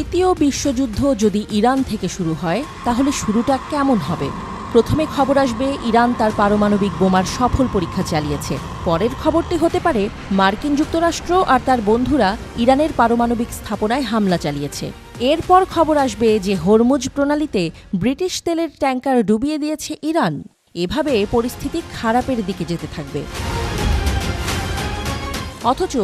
তৃতীয় বিশ্বযুদ্ধ যদি ইরান থেকে শুরু হয়, তাহলে শুরুটা কেমন হবে? প্রথমে খবর আসবে, ইরান তার পারমাণবিক বোমার সফল পরীক্ষা চালিয়েছে। পরের খবরটি হতে পারে, মার্কিন যুক্তরাষ্ট্র আর তার বন্ধুরা ইরানের পারমাণবিক স্থাপনায় হামলা চালিয়েছে। এরপর খবর আসবে যে হরমুজ প্রণালীতে ব্রিটিশ তেলের ট্যাঙ্কার ডুবিয়ে দিয়েছে ইরান। এভাবে পরিস্থিতি খারাপের দিকে যেতে থাকবে। অথচ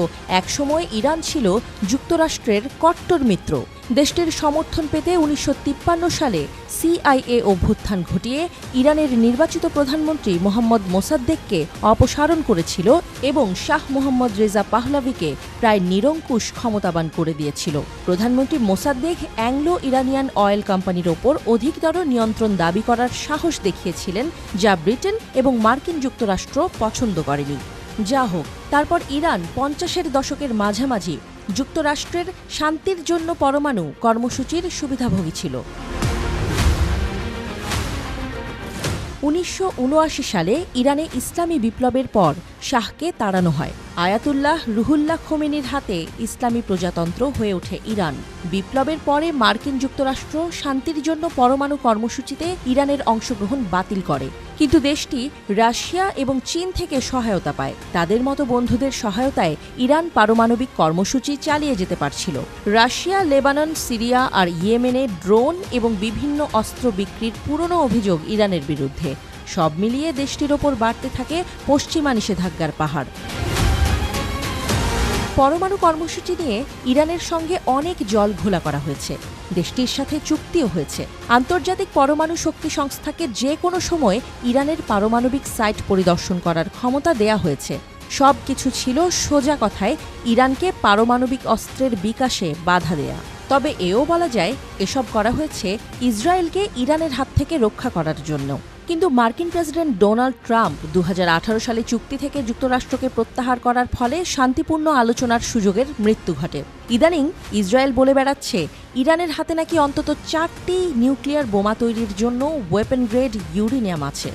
একসময় ইরান ছিল যুক্তরাষ্ট্রের কট্টর মিত্র। দেশটির সমর্থন পেতে উনিশশো তিপ্পান্ন সালে সিআইএ অভ্যুত্থান ঘটিয়ে ইরানের নির্বাচিত প্রধানমন্ত্রী মোহাম্মদ মোসাদ্দেককে অপসারণ করেছিল এবং শাহ মোহাম্মদ রেজা পাহলাভিকে প্রায় নিরঙ্কুশ ক্ষমতাবান করে দিয়েছিল। প্রধানমন্ত্রী মোসাদ্দেক অ্যাংলো ইরানিয়ান অয়েল কোম্পানির ওপর অধিকতর নিয়ন্ত্রণ দাবি করার সাহস দেখিয়েছিলেন, যা ব্রিটেন এবং মার্কিন যুক্তরাষ্ট্র পছন্দ করেনি। যা হোক, তারপর ইরান পঞ্চাশের দশকের মাঝামাঝি যুক্তরাষ্ট্রের শান্তির জন্য পরমাণু কর্মসূচির সুবিধাভোগী ছিল। উনিশশো উনআশি সালে ইরানে ইসলামী বিপ্লবের পর শাহকে তাড়ানো হয়। আয়াতুল্লাহ রুহুল্লাহ খোমেনির হাতে ইসলামী প্রজাতন্ত্র হয়ে ওঠে ইরান। বিপ্লবের পরে মার্কিন যুক্তরাষ্ট্র শান্তির জন্য পরমাণু কর্মসূচিতে ইরানের অংশগ্রহণ বাতিল করে। কিন্তু দেশটি রাশিয়া এবং চীন থেকে সহায়তা পায়। তাদের মতো বন্ধুদের সহায়তায় ইরান পারমাণবিক কর্মসূচি চালিয়ে যেতে পারছিল। রাশিয়া, লেবানন, সিরিয়া আর ইয়েমেনে ড্রোন এবং বিভিন্ন অস্ত্র বিক্রির পুরনো অভিযোগ ইরানের বিরুদ্ধে। সব মিলিয়ে দেশটির ওপর বাড়তে থাকে পশ্চিমা নিষেধাজ্ঞার পাহাড়। পরমাণু কর্মসূচি নিয়ে ইরানের সঙ্গে অনেক জল ঘোলা করা হয়েছে। দেশটির সাথে চুক্তিও হয়েছে। আন্তর্জাতিক পরমাণু শক্তি সংস্থাকে যে কোনো সময় ইরানের পারমাণবিক সাইট পরিদর্শন করার ক্ষমতা দেয়া হয়েছে। সব কিছু ছিল সোজা কথায় ইরানকে পারমাণবিক অস্ত্রের বিকাশে বাধা দেয়া। তবে এও বলা যায়, এসব করা হয়েছে ইসরায়েলকে ইরানের হাত থেকে রক্ষা করার জন্য। কিন্তু মার্কিন প্রেসিডেন্ট ডোনাল্ড ট্রাম্প দু হাজার আঠারো সালে চুক্তি থেকে যুক্তরাষ্ট্রকে প্রত্যাহার করার ফলে শান্তিপূর্ণ আলোচনার সুযোগের মৃত্যু ঘটে। ইদানিং ইসরায়েল বলে বেড়াচ্ছে, ইরানের হাতে নাকি অন্তত চারটি নিউক্লিয়ার বোমা তৈরির জন্য ওয়েপেন গ্রেড ইউরেনিয়াম আছে।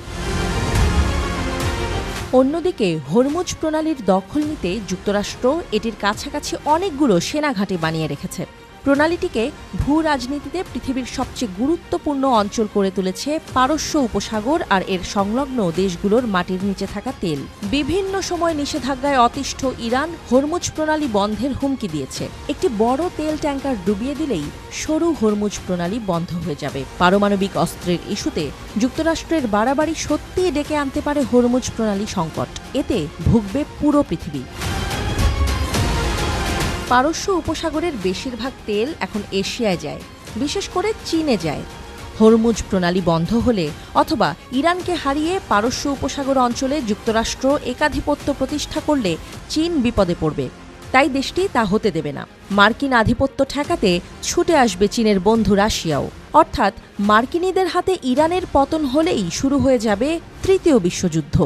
অন্যদিকে, হরমুজ প্রণালীর দখল নিতে যুক্তরাষ্ট্র এটির কাছাকাছি অনেকগুলো সেনাঘাঁটি বানিয়ে রেখেছে। প্রণালীটিকে ভূ রাজনীতিতে পৃথিবীর সবচেয়ে গুরুত্বপূর্ণ অঞ্চল করে তুলেছে পারস্য উপসাগর আর এর সংলগ্ন দেশগুলোর মাটির নিচে থাকা তেল। বিভিন্ন সময় নিষেধাজ্ঞায় অতিষ্ঠ ইরান হরমুজ প্রণালী বন্ধের হুমকি দিয়েছে। একটি বড় তেল ট্যাঙ্কার ডুবিয়ে দিলেই সরু হরমুজ প্রণালী বন্ধ হয়ে যাবে। পারমাণবিক অস্ত্রের ইস্যুতে যুক্তরাষ্ট্রের বাড়াবাড়ি সত্যিই ডেকে আনতে পারে হরমুজ প্রণালী সংকট। এতে ভুগবে পুরো পৃথিবী। পারস্য উপসাগরের বেশিরভাগ তেল এখন এশিয়ায় যায়, বিশেষ করে চীনে যায়। হরমুজ প্রণালী বন্ধ হলে অথবা ইরানকে হারিয়ে পারস্য উপসাগর অঞ্চলে যুক্তরাষ্ট্র একাধিপত্য প্রতিষ্ঠা করলে চীন বিপদে পড়বে। তাই দেশটি তা হতে দেবে না। মার্কিন আধিপত্য ঠেকাতে ছুটে আসবে চীনের বন্ধু রাশিয়াও। অর্থাৎ মার্কিনীদের হাতে ইরানের পতন হলেই শুরু হয়ে যাবে তৃতীয় বিশ্বযুদ্ধ।